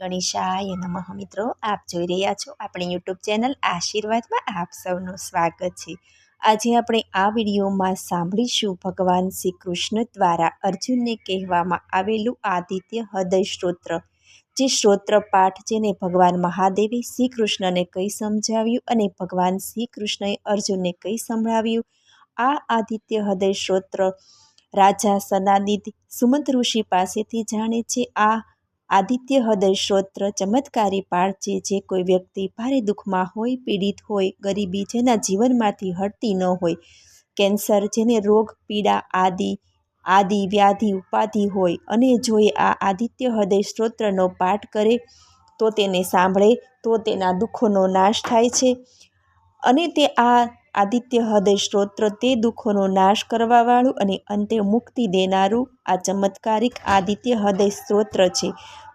ગણેશાય નમઃ મિત્રો. આપ જોઈ રહ્યા છો આપણી યુટ્યુબ ચેનલ આશીર્વાદમાં આપ સૌનું સ્વાગત છે. આજે આપણે આ વિડીયોમાં સાંભળીશું ભગવાન શ્રી કૃષ્ણ દ્વારા અર્જુનને કહેવામાં આવેલું આદિત્ય હૃદય સ્ત્રોત્ર. જે સ્ત્રોત્ર પાઠ જેને ભગવાન મહાદેવે શ્રી કૃષ્ણને કઈ સમજાવ્યું અને ભગવાન શ્રી કૃષ્ણએ અર્જુનને કઈ સંભળાવ્યું. આ આદિત્ય હૃદય સ્ત્રોત્ર રાજા સનાદિદ સુમંત ઋષિ પાસેથી જાણે છે. આ આદિત્ય હૃદય સ્ત્રોત્ર ચમત્કારી પાઠ જે કોઈ વ્યક્તિ ભારે દુઃખમાં હોય, પીડિત હોય, ગરીબી જેના જીવનમાંથી હટતી ન હોય, કેન્સર જેને રોગ, પીડા આદિ આદિ વ્યાધિ ઉપાધિ હોય અને જો એ આ આદિત્ય હૃદય સ્ત્રોત્રનો પાઠ કરે, તો તેને સાંભળે, તો તેના દુઃખોનો નાશ થાય છે. અને તે આ આદિત્ય હૃદય સ્ત્રોત્ર તે દુઃખોનો નાશ કરવાવાળું અને અંતે મુક્તિ દેનારું આ ચમત્કારિક આદિત્ય હૃદય સ્ત્રોત્ર છે,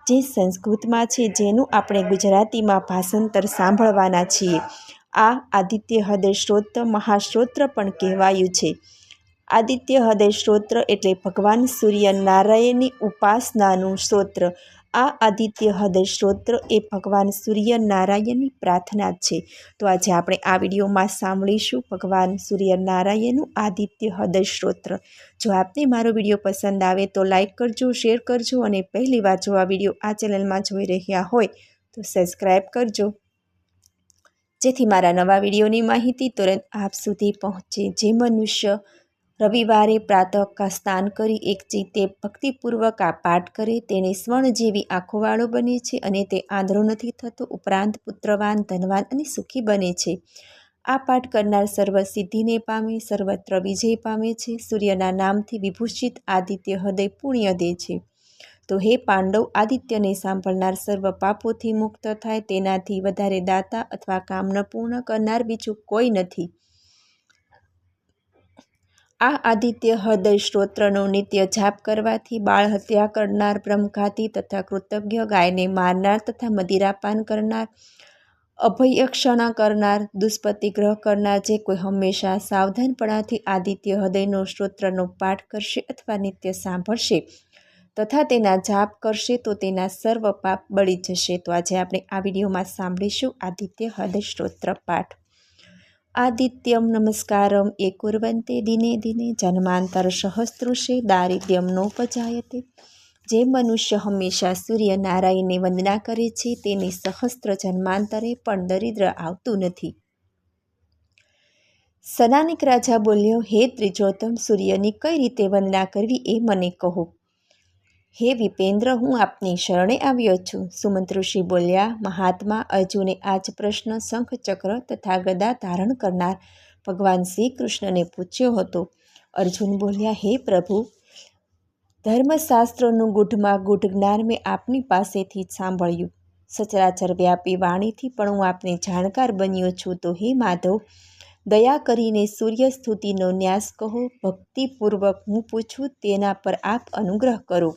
જે સંસ્કૃતમાં છે, જેનું આપણે ગુજરાતીમાં ભાષાંતર સાંભળવાના છીએ. આ આદિત્ય હૃદય સ્ત્રોત્ર મહાસ્ત્રોત્ર પણ કહેવાયું છે. આદિત્ય હૃદય સ્ત્રોત્ર એટલે ભગવાન સૂર્ય નારાયણની ઉપાસનાનું સ્ત્રોત્ર. આ આદિત્ય હૃદય સ્ત્રોત્ર એ ભગવાન સૂર્યનારાયણની પ્રાર્થના છે. તો આજે આપણે આ વિડીયોમાં સાંભળીશું ભગવાન સૂર્યનારાયણનું આદિત્ય હૃદય સ્ત્રોત્ર જો આપને મારો વીડિયો પસંદ આવે તો લાઈક કરજો, શેર કરજો અને પહેલી વાર જો આ વીડિયો આ ચેનલમાં જોઈ રહ્યા હોય તો સબસ્ક્રાઈબ કરજો. જેથી મારા નવા વિડીયોની માહિતી તુરંત આપ સુધી પહોંચે. જે મનુષ્ય. રવિવારે પ્રાતઃ સ્નાન કરી એક ચિત્તે ભક્તિપૂર્વક આ પાઠ કરે. તેને સ્વર્ણ જેવી આંખોવાળો બને છે અને તે આંધળો નથી થતો. ઉપરાંત પુત્રવાન, ધનવાન અને સુખી બને છે. આ પાઠ કરનાર સર્વ સિદ્ધિને પામે, સર્વત્ર વિજય પામે છે. સૂર્યના નામથી વિભૂષિત આદિત્ય હૃદય પુણ્ય દે છે. તો હે પાંડવ, આદિત્યને સાંભળનાર સર્વ પાપોથી મુક્ત થાય. તેનાથી વધારે દાતા અથવા કામના પૂર્ણ કરનાર બીજું કોઈ નથી. આ આદિત્ય હૃદય સ્ત્રોત્રનો નિત્ય જાપ કરવાથી બાળ હત્યા કરનાર બ્રહ્મઘાતી તથા કૃતજ્ઞ ગાયને મારનાર તથા મદિરાપાન કરનાર અભયક્ષણા કરનાર દુષ્પતિગ્રહ કરનાર જે કોઈ હંમેશા સાવધાનપણાથી આદિત્ય હૃદયનો સ્ત્રોત્રનો પાઠ કરશે અથવા નિત્ય સાંભળશે તથા તેના જાપ કરશે તો તેના સર્વ પાપ બળી જશે. તો આજે આપણે આ વિડીયોમાં સાંભળીશું આદિત્ય હૃદય સ્ત્રોત્ર પાઠ. આદિત્યમ નમસ્કારમ એ કુર્વંતે દિને દિને જન્માંતર સહસ્ત્રુષે દારિદ્ર્યમ નોપજાયતે જે મનુષ્ય હંમેશા સૂર્યનારાયણને વંદના કરે છે તેને સહસ્ત્ર જન્માંતરે પણ દરિદ્ર આવતું નથી સનાનિક રાજા બોલ્યો હે ત્રિજોતમ સૂર્યની કઈ રીતે વંદના કરવી એ મને કહો હે વિપેન્દ્ર, હું આપની શરણે આવ્યો છું. સુમંત ઋષિ બોલ્યા, મહાત્મા, અર્જુને આજ પ્રશ્ન શંખ ચક્ર તથા ગદા ધારણ કરનાર ભગવાન શ્રી કૃષ્ણને પૂછ્યો હતો. અર્જુન બોલ્યા, હે પ્રભુ, ધર્મશાસ્ત્રોનું ગૂઢમાં ગૂઢ જ્ઞાન મેં આપની પાસેથી જ સાંભળ્યું. સચરાચર વ્યાપી વાણીથી પણ હું આપને જાણકાર બન્યો છું. તો હે માધવ, દયા કરીને સૂર્ય સ્તુતિનો ન્યાસ કહો. ભક્તિપૂર્વક હું પૂછું, તેના પર આપ અનુગ્રહ કરો.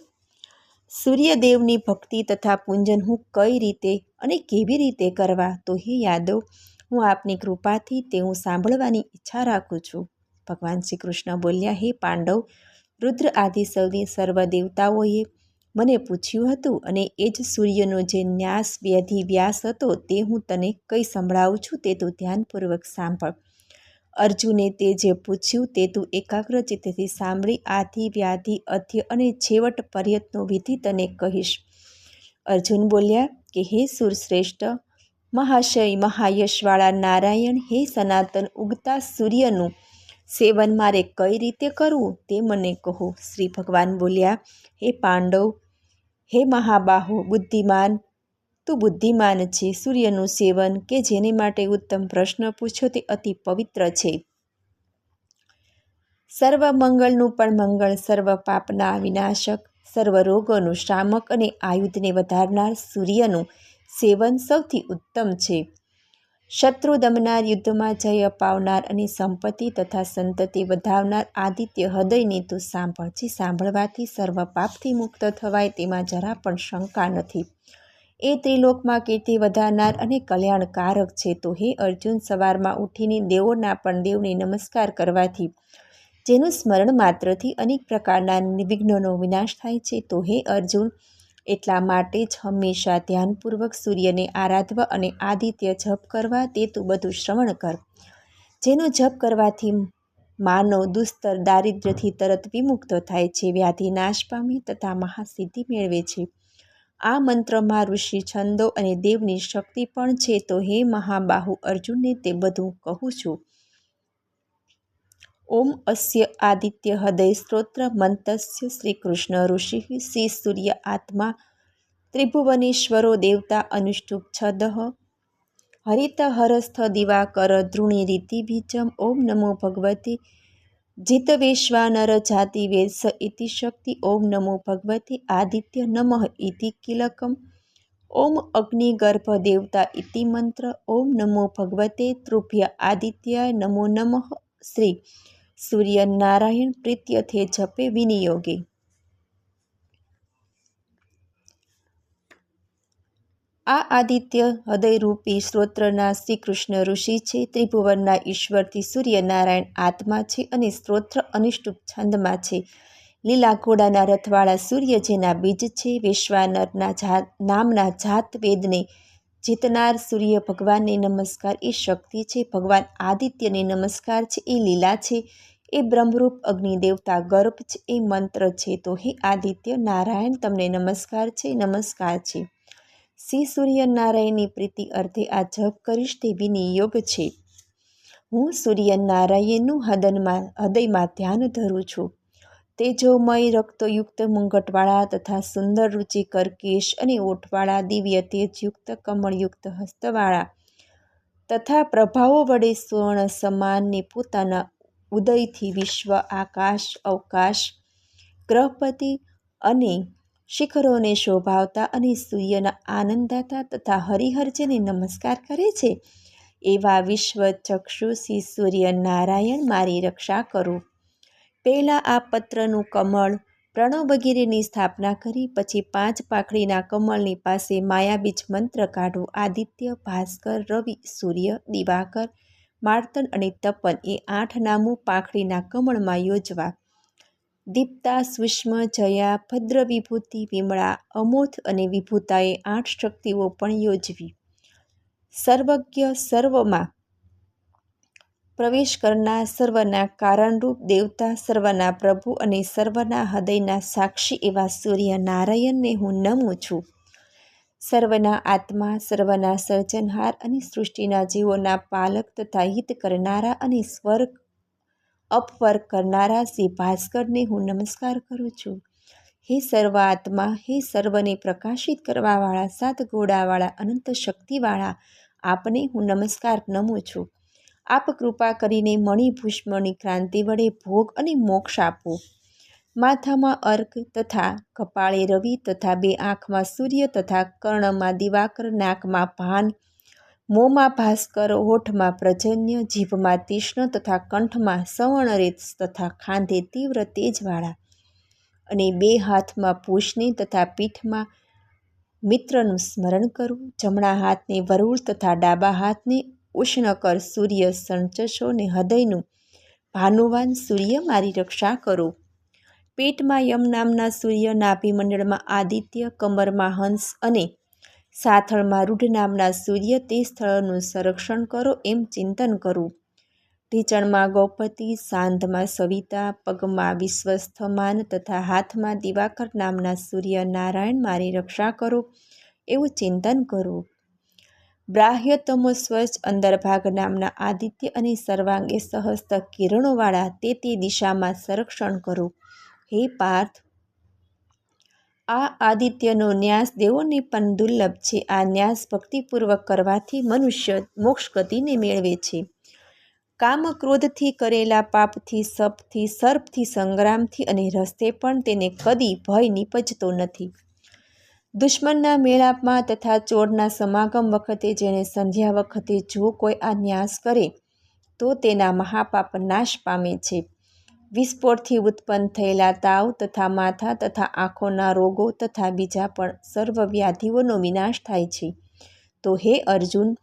સૂર્યદેવની ભક્તિ તથા પૂંજન હું કઈ રીતે અને કેવી રીતે કરવા? તો હે યાદવ, હું આપની કૃપાથી તે હું સાંભળવાની ઈચ્છા રાખું છું. ભગવાન શ્રી કૃષ્ણ બોલ્યા, હે પાંડવ, રુદ્ર આદિ સૌની સર્વ દેવતાઓએ મને પૂછ્યું હતું અને એ જ સૂર્યનો જે ન્યાસ, વ્યાધિ, વ્યાસ હતો તે હું તને કઈ સંભળાવું છું તે તું ધ્યાનપૂર્વક સાંભળ. અર્જુને તે જે પૂછ્યું તે તું એકાગ્ર ચિત્તથી સાંભળી, આધિ, વ્યાધિ અધ્ય અને છેવટ પર્યતનો વિધિ તને કહીશ. અર્જુન બોલ્યા કે, હે સુરશ્રેષ્ઠ, મહાશય, મહાયશવાળા નારાયણ, હે સનાતન ઉગતા સૂર્યનું સેવન મારે કઈ રીતે કરવું તે મને કહો. શ્રી ભગવાન બોલ્યા, હે પાંડવ, હે મહાબાહુ બુદ્ધિમાન તું બુદ્ધિમાન છે, સૂર્યનું સેવન કે જેને માટે ઉત્તમ પ્રશ્ન પૂછો તે અતિ પવિત્ર છે. સર્વ મંગળનું પણ મંગળ, સર્વ પાપના વિનાશક, સર્વ રોગોનું શામક અને આયુધને વધારનાર સૂર્યનું સેવન સૌથી ઉત્તમ છે. શત્રુ દમનાર યુદ્ધમાં જય અપાવનાર અને સંપત્તિ તથા સંતતિ વધાવનાર આદિત્ય હૃદયને તું સાંભળ સાંભળવાથી સર્વ પાપથી મુક્ત થવાય તેમાં જરા પણ શંકા નથી. એ ત્રિલોકમાં કીર્તિ વધારનાર અને કલ્યાણકારક છે. તો હે અર્જુન સવારમાં ઉઠીને દેવોના પણ દેવને નમસ્કાર કરવાથી, જેનું સ્મરણ માત્રથી અનેક પ્રકારના વિઘ્નોનો વિનાશ થાય છે. તો હે અર્જુન એટલા માટે જ હંમેશા ધ્યાનપૂર્વક સૂર્યને આરાધવા અને આદિત્ય જપ કરવા તે તું બધું શ્રવણ કર. જેનો જપ કરવાથી માનવ દુસ્તર દારિદ્ર્યથી તરત વિમુક્ત થાય છે, વ્યાધિ નાશ પામી તથા મહાસિદ્ધિ મેળવે છે. આ મંત્રમાં ઋષિ છંદો અને દેવની શક્તિ પણ છે, તો હે મહાબાહુ અર્જુનને તે બધું કહું છું. ઓમ અસ્ય આદિત્ય હૃદય સ્ત્રોત્ર મંતસ્ય શ્રી કૃષ્ણ ઋષિ શ્રી સૂર્ય આત્મા ત્રિભુવનેશ્વરો દેવતા અનુષ્ટુપ છદ. હરિત હરસ્થ દિવાકર ધૃણી રીતિ બીજમ ઓમ નમો ભગવતી જીતવેશ્વાનર જાતિ વેશ ઇતિ શક્તિ ઓમ નમો ભગવતી આદિત્ય નમઃ ઇતિ કિલકમ. ઓમ અગ્નિગર્ભ દેવતા ઇતિ મંત્ર ઓમ નમો ભગવતે તૃભ્ય આદિત્યાય નમો નમઃ. શ્રી સૂર્યનારાયણ પ્રીત્યથે જપે વિનિયોગે. આ આદિત્ય હૃદયરૂપી સ્ત્રોત્રના શ્રી કૃષ્ણ ઋષિ છે. ત્રિભુવનના ઈશ્વરથી સૂર્યનારાયણ આત્મા છે અને સ્ત્રોત્ર અનિષ્ટુપ છંદમાં છે. લીલા ઘોડાના રથવાળા સૂર્ય જેના બીજ છે. વિશ્વાનરના જાત નામના જાત વેદને જીતનાર સૂર્ય ભગવાનને નમસ્કાર. એ શક્તિ છે. ભગવાન આદિત્યને નમસ્કાર છે. એ લીલા છે. એ બ્રહ્મરૂપ અગ્નિ દેવતા ગર્ભ છે. એ મંત્ર છે. તો હે આદિત્ય, નારાયણ, તમને નમસ્કાર છે. નમસ્કાર છે. શ્રી સૂર્યનારાયણની પ્રીતિ અર્થે આ જપ કરીશ તે વિનિયોગ છે. હું સૂર્યનારાયણનું હદનમાં, હૃદયમાં ધ્યાન ધરું છું. તેજોમય રક્તયુક્ત મુંગટવાળા તથા સુંદર રુચિકર કેશ અને ઓઠવાળા દિવ્ય તેજયુક્ત કમળયુક્ત હસ્તવાળા તથા પ્રભાવો વડે સ્વર્ણ સમાનને પોતાના ઉદયથી વિશ્વ આકાશ, અવકાશ, ગ્રહપતિ અને શિખરોને શોભાવતા અને સૂર્યના આનંદાતા તથા હરિહર નમસ્કાર કરે છે. એવા વિશ્વ ચક્ષુષી સૂર્યનારાયણ મારી રક્ષા કરો. પહેલાં આ પત્રનું કમળ પ્રણવ વગેરેની સ્થાપના કરી, પછી પાંચ પાખડીના કમળની પાસે માયાબીજ મંત્ર કાઢો. આદિત્ય, ભાસ્કર, રવિ, સૂર્ય, દિવાકર માર્તન અને તપન એ આઠ નામો પાખડીના કમળમાં યોજવા. દીપ્તા, સુષ્મ, જયા, ભદ્ર વિભૂતિ, વિમળા, અમોથ અને વિભૂતાએ આઠ શક્તિઓ પણ યોજવી. સર્વજ્ઞ સર્વમાં પ્રવેશ કરનાર સર્વના કારણરૂપ દેવતા, સર્વના પ્રભુ અને સર્વના હૃદયના સાક્ષી એવા સૂર્ય નારાયણને હું નમું છું. સર્વના આત્મા, સર્વના સર્જનહાર અને સૃષ્ટિના જીવોના પાલક તથા હિત કરનારા અને સ્વર્ગ અપવર્ગ કરનારા શ્રી ભાસ્કરને હું નમસ્કાર કરું છું. હે સર્વ આત્મા, હે સર્વને પ્રકાશિત કરવાવાળા, સાત ઘોડાવાળા અનંત શક્તિવાળા, આપને હું નમસ્કાર નમું છું. આપ કૃપા કરીને મણિભૂષ્મની ક્રાંતિ વડે ભોગ અને મોક્ષ આપો. માથામાં અર્ક તથા કપાળે રવિ તથા બે આંખમાં સૂર્ય તથા કર્ણમાં દિવાકર નાકમાં ભાન મોંમાં ભાસ્કર હોઠમાં પ્રજન્ય, જીભમાં તીક્ષ્ણ તથા કંઠમાં સવર્ણરેત તથા ખાંધે તીવ્ર તેજવાળા. અને બે હાથમાં પૂછની તથા પીઠમાં મિત્રનું સ્મરણ કરવું જમણા હાથને વરુળ તથા ડાબા હાથને ઉષ્ણકર સૂર્ય સંચશો ને હૃદયનું ભાનુવાન સૂર્ય મારી રક્ષા કરો. પેટમાં યમ નામના સૂર્ય નાભિમંડળમાં આદિત્ય, કમરમાં હંસ અને સાથળમાં રૂઢ નામના સૂર્ય તે સ્થળનું સંરક્ષણ કરો એમ ચિંતન કરું. ઢીચણમાં ગૌપતિ, સાંધમાં સવિતા, પગમાં વિશ્વસ્થમાન તથા હાથમાં દિવાકર નામના સૂર્ય નારાયણ મારી રક્ષા કરો એવું ચિંતન કરું. બ્રાહ્યતમો સ્વચ્છ અંદરભાગ નામના આદિત્ય અને સર્વાંગે સહસ્ત કિરણોવાળા તે તે દિશામાં સંરક્ષણ કરો. હે પાર્થ આ આદિત્યનો ન્યાસ દેવોને પણ દુર્લભ છે. આ ન્યાસ ભક્તિપૂર્વક કરવાથી મનુષ્ય મોક્ષ ગતિને મેળવે છે. કામ ક્રોધથી કરેલા પાપથી, સપથી, સર્પથી, સંગ્રામથી અને રસ્તે પણ તેને કદી ભય નીપજતો નથી. દુશ્મનના મેળાપમાં તથા ચોરના સમાગમ વખતે જેને સંધ્યા વખતે જો કોઈ આ ન્યાસ કરે, તો તેના મહાપાપ નાશ પામે છે. વિસ્ફોટથી ઉત્પન્ન થયેલા તાવ તથા માથા તથા આંખોના રોગો તથા બીજા પણ સર્વ વ્યાધિઓનો વિનાશ થાય છે. તો હે અર્જુન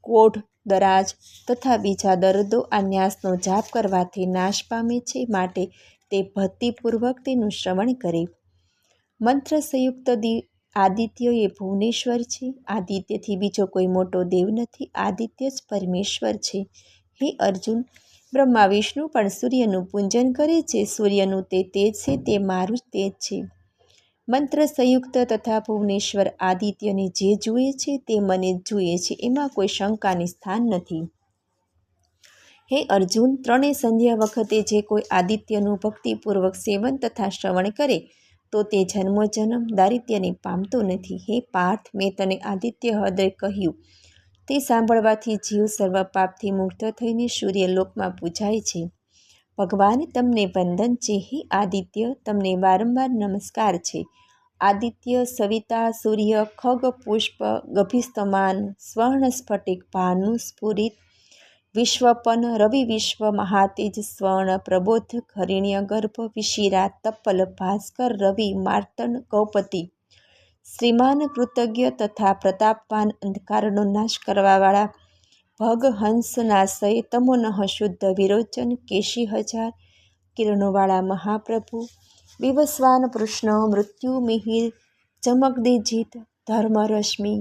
કોઢ દરાજ તથા બીજા દર્દો આ ન્યાસનો જાપ કરવાથી નાશ પામે છે માટે તે ભક્તિપૂર્વક તેનું શ્રવણ કરે. મંત્ર સંયુક્ત આદિત્ય એ ભુવનેશ્વર છે. આદિત્યથી બીજો કોઈ મોટો દેવ નથી. આદિત્ય જ પરમેશ્વર છે. હે અર્જુન બ્રહ્મા વિષ્ણુ પણ સૂર્યનું પૂજન કરે છે. સૂર્યનું તે તેજ છે, તે મારું જ તેજ છે. મંત્ર સંયુક્ત તથા ભુવનેશ્વર આદિત્યને જે જુએ છે તે મને જુએ છે, એમાં કોઈ શંકાને સ્થાન નથી. હે અર્જુન ત્રણેય સંધ્યા વખતે જે કોઈ આદિત્યનું ભક્તિપૂર્વક સેવન તથા શ્રવણ કરે, તો તે જન્મોજન્મ દારિત્યને પામતો નથી. હે પાર્થ, મેં તને આદિત્ય હૃદય કહ્યું. તે સાંભળવાથી જીવ સર્વ પાપથી મુક્ત થઈને સૂર્યલોકમાં પૂજાય છે. ભગવાન તમને વંદન છે. હે આદિત્ય, તમને વારંવાર નમસ્કાર છે. આદિત્ય, સવિતા, સૂર્ય, ખગ, પુષ્પ, ગભીસ્તમાન, સ્વર્ણ સ્ફટિક, ભાનુ, સ્ફુરિત, વિશ્વપન, રવિ વિશ્વ, મહાતેજ, સ્વર્ણ, પ્રબોધ હરિણ્ય ગર્ભ, વિશિરા તપ્પલ ભાસ્કર, રવિ માર્તન ગૌપતિ શ્રીમાન કૃતજ્ઞ તથા પ્રતાપવાન અંધકારનો નાશ કરવાવાળા ભગ હંસનાશય તમોનઃ શુદ્ધ વિરોચન કેશી હજાર કિરણોવાળા મહાપ્રભુ, વિવસ્વાન કૃષ્ણ, મૃત્યુ મિહિર ચમકદીજીત ધર્મરશ્મિ,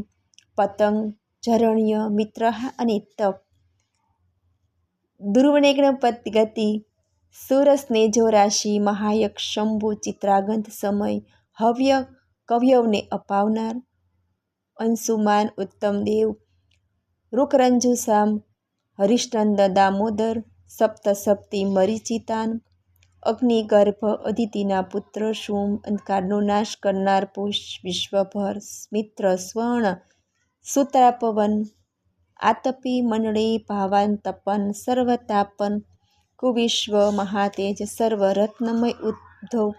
પતંગ ઝરણ્ય મિત્રહા અને તપ. ધ્રુવનેગ્ન ગતિ સુરસ્નેજો રાશિ મહાયક શંભુ, ચિત્રાગંધ સમય, હવ્ય કવ્યવને અપાવનાર અંશુમાન ઉત્તમદેવ રૂકરંજુસામ હરિશ્ચંદ દામોદર સપ્તસપ્તી મરીચિતાન, અગ્નિગર્ભ અદિતિના પુત્ર શુમ, અંધકારનો નાશ કરનાર પુષ વિશ્વભર, મિત્ર સ્વર્ણ સુતાપવન આતપી મંડળી, ભાવાન તપન, સર્વતાપન, કુવિશ્વ, મહાતેજ, સર્વરત્નમય ઉદ્ધવ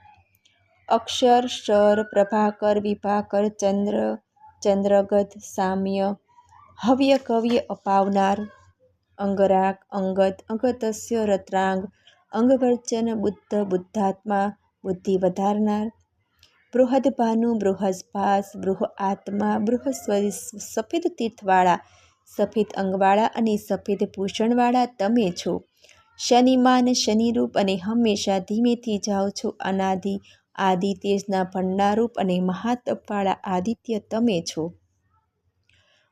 અક્ષર શર પ્રભાકર, વિભાકર, ચંદ્ર, ચંદ્રગત, સામ્ય, હવ્ય કવ્ય અપાવનાર, અંગરાગ અંગત અંગતસ્ય, રત્રાંગ, અંગવર્ચન, બુદ્ધ, બુદ્ધાત્મા, બુદ્ધિ વધારનાર બૃહદભાનુ બૃહસ્પાસ બૃહ આત્મા, બૃહ સફેદ તીર્થવાળા, સફેદ અંગવાળા અને સફેદ ભૂષણવાળા તમે છો. શનિમાન, શનિરૂપ અને હંમેશા ધીમેથી જાઓ છો અનાદિ આદિ ભંડારૂપ અને મહાતપવાળા આદિત્ય તમે છો.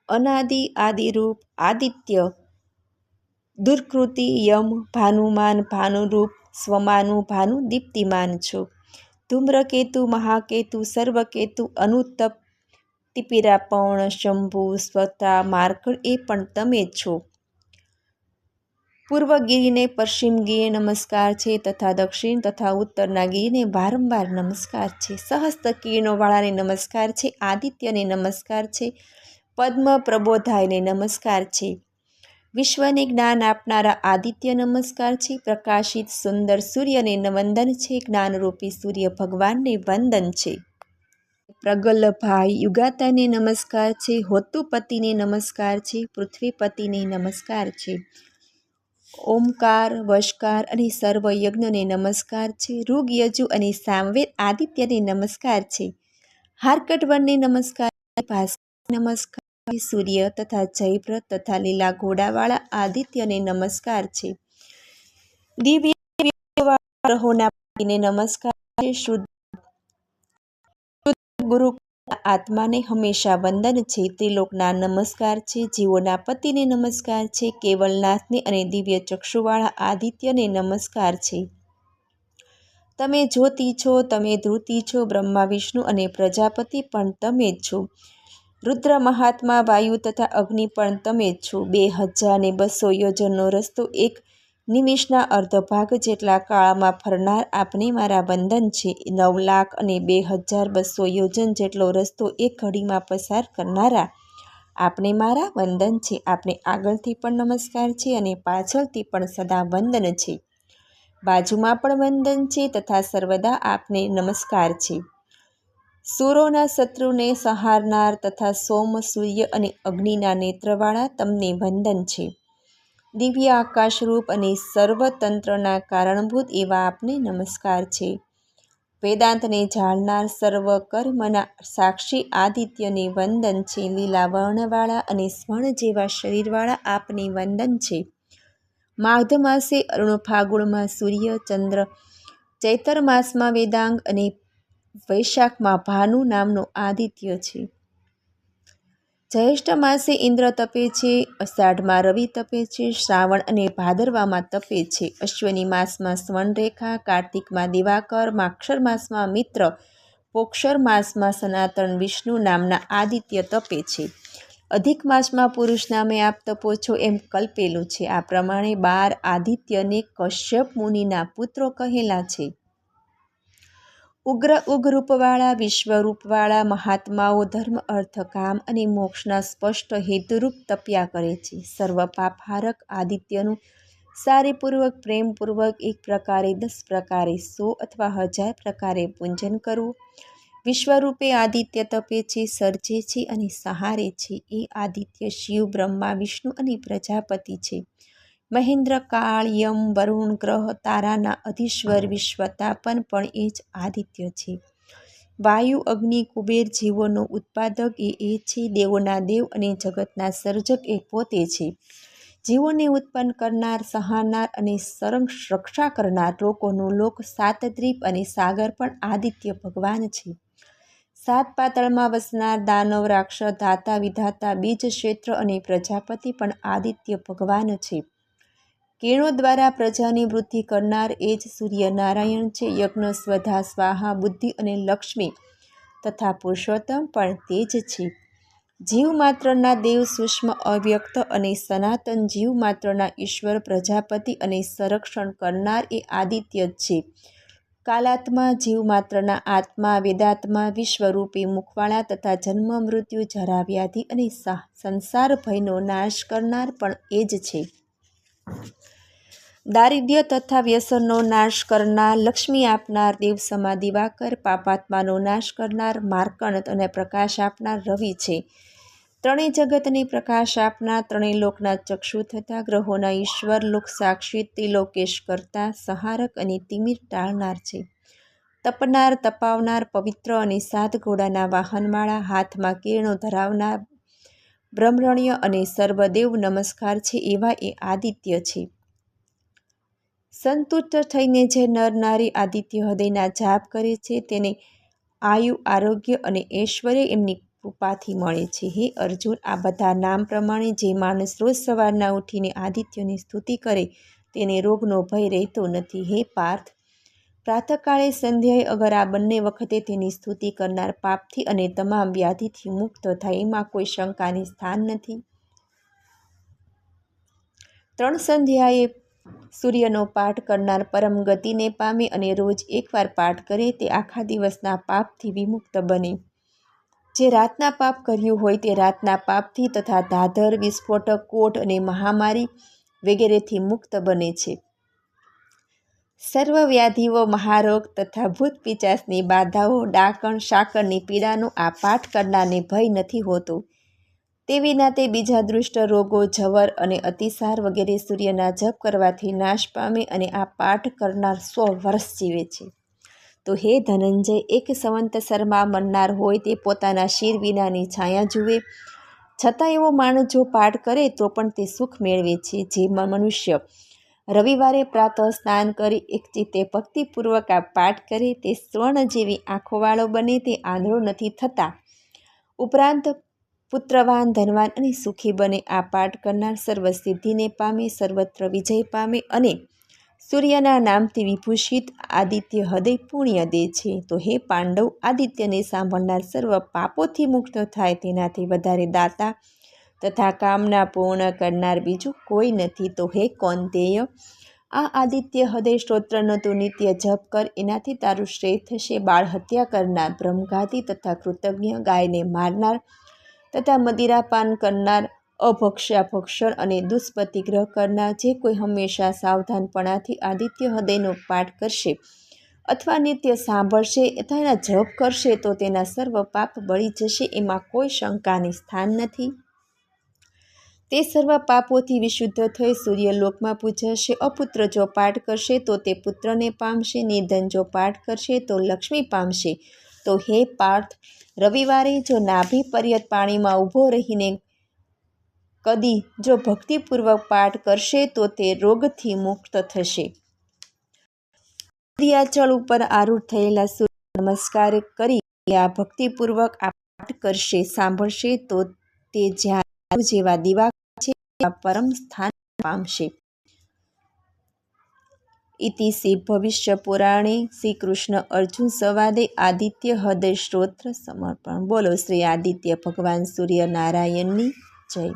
અનાદિ, આદિરૂપ, આદિત્ય દુર્કૃતિ યમ ભાનુમાન, ભાનુરૂપ, સ્વમાનુ, ભાનુ, દીપ્તિમાન છો. ધૂમ્રકેતુ, મહાકેતુ, સર્વકેતુ અનુતપ તિપિરાપર્ણ, શંભુ, સ્વતા માર્કળ એ પણ તમે છો. પૂર્વ ગિરિને પશ્ચિમ ગિરિને નમસ્કાર છે તથા દક્ષિણ તથા ઉત્તરના ગિરિને વારંવાર નમસ્કાર છે. સહસ્ત કિરણોવાળાને નમસ્કાર છે, આદિત્યને નમસ્કાર છે, પદ્મ પ્રબોધાયને નમસ્કાર છે. વિશ્વને જ્ઞાન આપનારા આદિત્ય નમસ્કાર છે, પ્રકાશિત સુંદર સૂર્યને વંદન છે, જ્ઞાનરૂપી સૂર્ય ભગવાનને વંદન છે. પ્રગલ્ભાઈ યુગાતાને નમસ્કાર છે, હોતુપતિને નમસ્કાર છે, પૃથ્વીપતિને નમસ્કાર છે. ઓમકાર, વશકાર અને સર્વ નમસ્કાર છે. ઋગ યજુ અને સામવેદ આદિત્યને નમસ્કાર છે. હારકટવરને નમસ્કાર નમસ્કાર સૂર્ય તથા જયવ્રત તથા લીલા ઘોડાવાળા આદિત્યને નમસ્કાર છે. દિવ્ય ગ્રહોના નમસ્કાર છે. શુદ્ધ ગુરુ આત્માને હંમેશા વંદન છે. ત્રિલોકના નમસ્કાર છે. જીવોના પતિને નમસ્કાર છે. કેવલનાથને અને દિવ્ય ચક્ષુવાળા આદિત્યને નમસ્કાર છે. તમે જ્યોતિ છો, તમે ધૃતિ છો, બ્રહ્મા, વિષ્ણુ અને પ્રજાપતિ પણ તમે જ છો. રુદ્ર, મહાત્મા, વાયુ તથા અગ્નિ પણ તમે જ છો. બે હજાર ને બસો યોજનનો રસ્તો એક નિમિષના અર્ધભાગ જેટલા કાળમાં ફરનાર આપને મારા વંદન છે. નવ લાખ અને બે હજાર બસો યોજન જેટલો રસ્તો એક ઘડીમાં પસાર કરનારા આપને મારા વંદન છે. આપને આગળથી પણ નમસ્કાર છે અને પાછળથી પણ સદા વંદન છે. બાજુમાં પણ વંદન છે તથા સર્વદા આપને નમસ્કાર છે. સૂરોના શત્રુને સહારનાર તથા સોમ, સૂર્ય અને અગ્નિના નેત્રવાળા તમને વંદન છે. દિવ્ય આકાશરૂપ અને સર્વતંત્રના કારણભૂત એવા આપને નમસ્કાર છે. વેદાંતને જાણનાર સર્વ કર્મના સાક્ષી આદિત્યને વંદન છે. લીલા વર્ણવાળા અને સ્વર્ણ જેવા શરીરવાળા આપને વંદન છે. માઘ માસે અરુણ ફાગુણમાં સૂર્ય, ચંદ્ર, ચૈતર માસમાં વેદાંગ અને વૈશાખમાં ભાનુ નામનો આદિત્ય છે. જ્યેષ્ઠ માસે ઇન્દ્ર તપે છે, અષાઢમાં રવિ તપે છે, શ્રાવણ અને ભાદરવામાં તપે છે. અશ્વની માસમાં સ્વર્ણરેખા, કાર્તિકમાં દિવાકર, માક્ષર માસમાં મિત્ર, પોક્ષર માસમાં સનાતન વિષ્ણુ નામના આદિત્ય તપે છે. અધિક માસમાં પુરુષ નામે આપ તપો છો એમ કલ્પેલું છે. આ પ્રમાણે બાર આદિત્યને કશ્યપ મુનિના પુત્રો કહેલા છે. ઉગ્ર ઉગ્રરૂપવાળા વિશ્વરૂપવાળા મહાત્માઓ ધર્મ, અર્થ, કામ અને મોક્ષના સ્પષ્ટ હેતુરૂપ તપ્યા કરે છે. સર્વ પાપહારક આદિત્યનું સારીપૂર્વક, પ્રેમપૂર્વક એક પ્રકારે દસ પ્રકારે સો અથવા હજાર પ્રકારે પૂજન કરવું. વિશ્વરૂપે આદિત્ય તપે છે, સર્જે છે અને સહારે છે. એ આદિત્ય શિવ, બ્રહ્મા, વિષ્ણુ અને પ્રજાપતિ છે. મહેન્દ્ર કાળ યમ વરુણ ગ્રહ, તારાના અધીશ્વર, વિશ્વતાપન પણ એ જ આદિત્ય છે. વાયુ, અગ્નિ, કુબેર જીવોનો ઉત્પાદક એ એ છે, દેવોના દેવ અને જગતના સર્જક એ પોતે છે. જીવોને ઉત્પન્ન કરનાર, સહારનાર અને રક્ષા કરનાર લોકોનું લોક સાતદ્વીપ અને સાગર પણ આદિત્ય ભગવાન છે. સાત પાતળમાં વસનાર, દાનવ, રાક્ષસ ધાતા વિધાતા બીજ ક્ષેત્ર અને પ્રજાપતિ પણ આદિત્ય ભગવાન છે. કિરણો દ્વારા પ્રજાની વૃદ્ધિ કરનાર એ જ સૂર્યનારાયણ છે. યજ્ઞ, સ્વધા, સ્વાહા, બુદ્ધિ અને લક્ષ્મી તથા પુરુષોત્તમ પણ તે જ છે. જીવ માત્રના દેવ સૂક્ષ્મ, અવ્યક્ત અને સનાતન જીવ માત્રના ઈશ્વર, પ્રજાપતિ અને સંરક્ષણ કરનાર એ આદિત્ય જ છે. કાલાત્મા જીવ માત્રના આત્મા, વેદાત્મા, વિશ્વરૂપી મુખવાળા તથા જન્મ, મૃત્યુ, જરા, વ્યાધિ અને સંસાર ભયનો નાશ કરનાર પણ એ જ છે. દારિદ્ર્ય તથા વ્યસનનો નાશ કરનાર, લક્ષ્મી આપનાર, દેવ સમા દિવાકર પાપાત્માનો નાશ કરનાર માર્કણ અને પ્રકાશ આપનાર રવિ છે. ત્રણેય જગતની પ્રકાશ આપનાર, ત્રણેય લોકના ચક્ષુ થતા, ગ્રહોના ઈશ્વર, લોક સાક્ષી, ત્રિલોકેશ કરતા, સહારક અને તિમિર ટાળનાર છે. તપનાર, તપાવનાર, પવિત્ર અને સાત ઘોડાના વાહનવાળા હાથમાં કિરણો ધરાવનાર બ્રહ્મરણ્ય અને સર્વદેવ નમસ્કાર છે એવા એ આદિત્ય છે. સંતુષ્ટ થઈને જે નર નારી આદિત્ય હૃદયના જાપ કરે છે, તેને આયુ, આરોગ્ય અને ઐશ્વર્ય એમની કૃપાથી મળે છે. હે અર્જુન, આ બધા નામ પ્રમાણે જે માણસ રોજ સવારના ઉઠીને આદિત્યની સ્તુતિ કરે, તેને રોગનો ભય રહેતો નથી. હે પાર્થ પ્રાતઃકાળે સંધ્યાએ અગર આ બંને વખતે તેની સ્તુતિ કરનાર પાપથી અને તમામ વ્યાધિથી મુક્ત થાય, એમાં કોઈ શંકાને સ્થાન નથી. ત્રણ સંધ્યાએ સૂર્યનો પાઠ કરનાર પરમ ગતિને પામે અને રોજ એકવાર પાઠ કરે, તે આખા દિવસના પાપથી વિમુક્ત બને. જે રાતના પાપ કર્યું હોય, તે રાતના પાપથી તથા ધાધર, વિસ્ફોટક, કોટ અને મહામારી વગેરેથી મુક્ત બને છે. સર્વ વ્યાધિઓ મહારોગ તથા ભૂત પિચાસની બાધાઓ, ડાકણ, શાકરની પીડાનો આ પાઠ કરનારને ભય નથી હોતો. વિના તે બીજા દૃષ્ટ રોગો જવર અને અતિસાર વગેરે સૂર્યના જપ કરવાથી નાશ પામે અને આ પાઠ કરનાર સો વર્ષ જીવે છે. તો હે ધનંજય, એક સંવંત શર્મા મરનાર હોય તે પોતાના શિર વિનાની છાયા જુએ. છતાં એવો માણસ જો પાઠ કરે તો પણ તે સુખ મેળવે છે જે મનુષ્ય રવિવારે પ્રાતઃ સ્નાન કરી એક ચિત્તે ભક્તિપૂર્વક આ પાઠ કરે. તે સ્વર્ણ જેવી આંખોવાળો બને તે આંધળો નથી થતા. ઉપરાંત પુત્રવાન, ધનવાન અને સુખી બને આ પાઠ કરનાર સર્વસિદ્ધિને પામે, સર્વત્ર વિજય પામે અને સૂર્યના નામથી વિભૂષિત આદિત્ય હૃદય પુણ્ય દે છે. તો હે પાંડવ, આદિત્યને સાંભળનાર સર્વ પાપોથી મુક્ત થાય તેનાથી વધારે દાતા તથા કામના પૂર્ણ કરનાર બીજું કોઈ નથી. તો હે કૌંતેય આ આદિત્ય હૃદય સ્ત્રોત્રનો તું નિત્ય જપ કર. એનાથી તારું શ્રેય થશે બાળ હત્યા કરનાર, બ્રહ્મઘાતી તથા કૃતજ્ઞ ગાયને મારનાર તથા મદિરાપાન કરનાર અભક્ષ્યાભક્ષણ અને દુષ્પતિગ્રહ કરનાર જે કોઈ હંમેશા સાવધાનપણાથી આદિત્ય હૃદયનો પાઠ કરશે અથવા નિત્ય સાંભળશે એના જપ કરશે તો તેના સર્વ પાપ બળી જશે. એમાં કોઈ શંકાને સ્થાન નથી. તે સર્વ પાપોથી વિશુદ્ધ થઈ સૂર્યલોકમાં પૂજાશે, અપુત્ર જો પાઠ કરશે તો તે પુત્રને પામશે, નિધન જો પાઠ કરશે તો લક્ષ્મી પામશે. તો હે પાર્થ, રવિવારે જો નાભી પર્યત પાણીમાં ઊભો રહીને કદી જો ભક્તિપૂર્વક પાઠ કરશે તો તે રોગથી મુક્ત થશે. દરિયાચળ ઉપર આરૂઢ થયેલા સૂર્ય નમસ્કાર કરી આ ભક્તિપૂર્વક આ પાઠ કરશે, સાંભળશે તો તે જ્યાં જેવા દીવા પરમ સ્થાન પામશે. ઇતિ શ્રી ભવિષ્ય પુરાણે શ્રી કૃષ્ણ અર્જુન સંવાદે આદિત્ય હૃદય સ્ત્રોત્ર સમર્પણ. બોલો શ્રી આદિત્ય ભગવાન સૂર્યનારાયણની જય.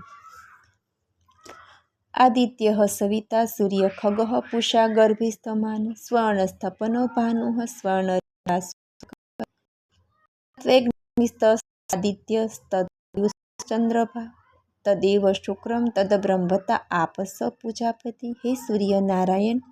આદિત્ય સવિતા સૂર્ય ખગ પુષા ગર્ભિસ્તમાન સ્વર્ણસ્થપનો ભાનુ સ્વર્ણસ્તસ્તદિત્યસ્તચંદ્રભા તદેવ શુક્રમ તદ બ્રહ્મતા સ પૂજાપતિ હે સૂર્યનારાયણ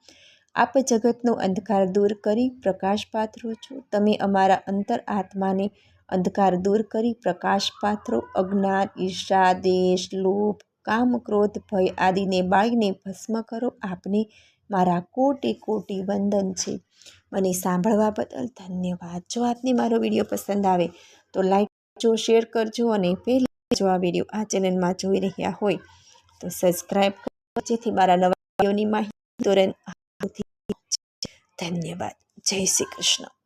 આપ જગતનો અંધકાર દૂર કરી પ્રકાશ પાથરો છો તમે અમારા અંતર આત્માને અંધકાર દૂર કરી પ્રકાશ પાથરો અજ્ઞાન ઈર્ષા દેશ, લોભ, કામ, ક્રોધ, ભય આદિને બાળીને ભસ્મ કરો। આપને મારા કોટી કોટી વંદન છે। મને સાંભળવા બદલ ધન્યવાદ। જો આપને મારો વીડિયો પસંદ આવે તો લાઈક જો શેર કરજો અને પહેલાં જો આ વીડિયો આ ચેનલમાં જોઈ રહ્યા હોય તો સબસ્ક્રાઈબ કરો. જેથી મારા નવા વિડીયોની માહિતી ધન્યવાદ. જય શ્રી કૃષ્ણ.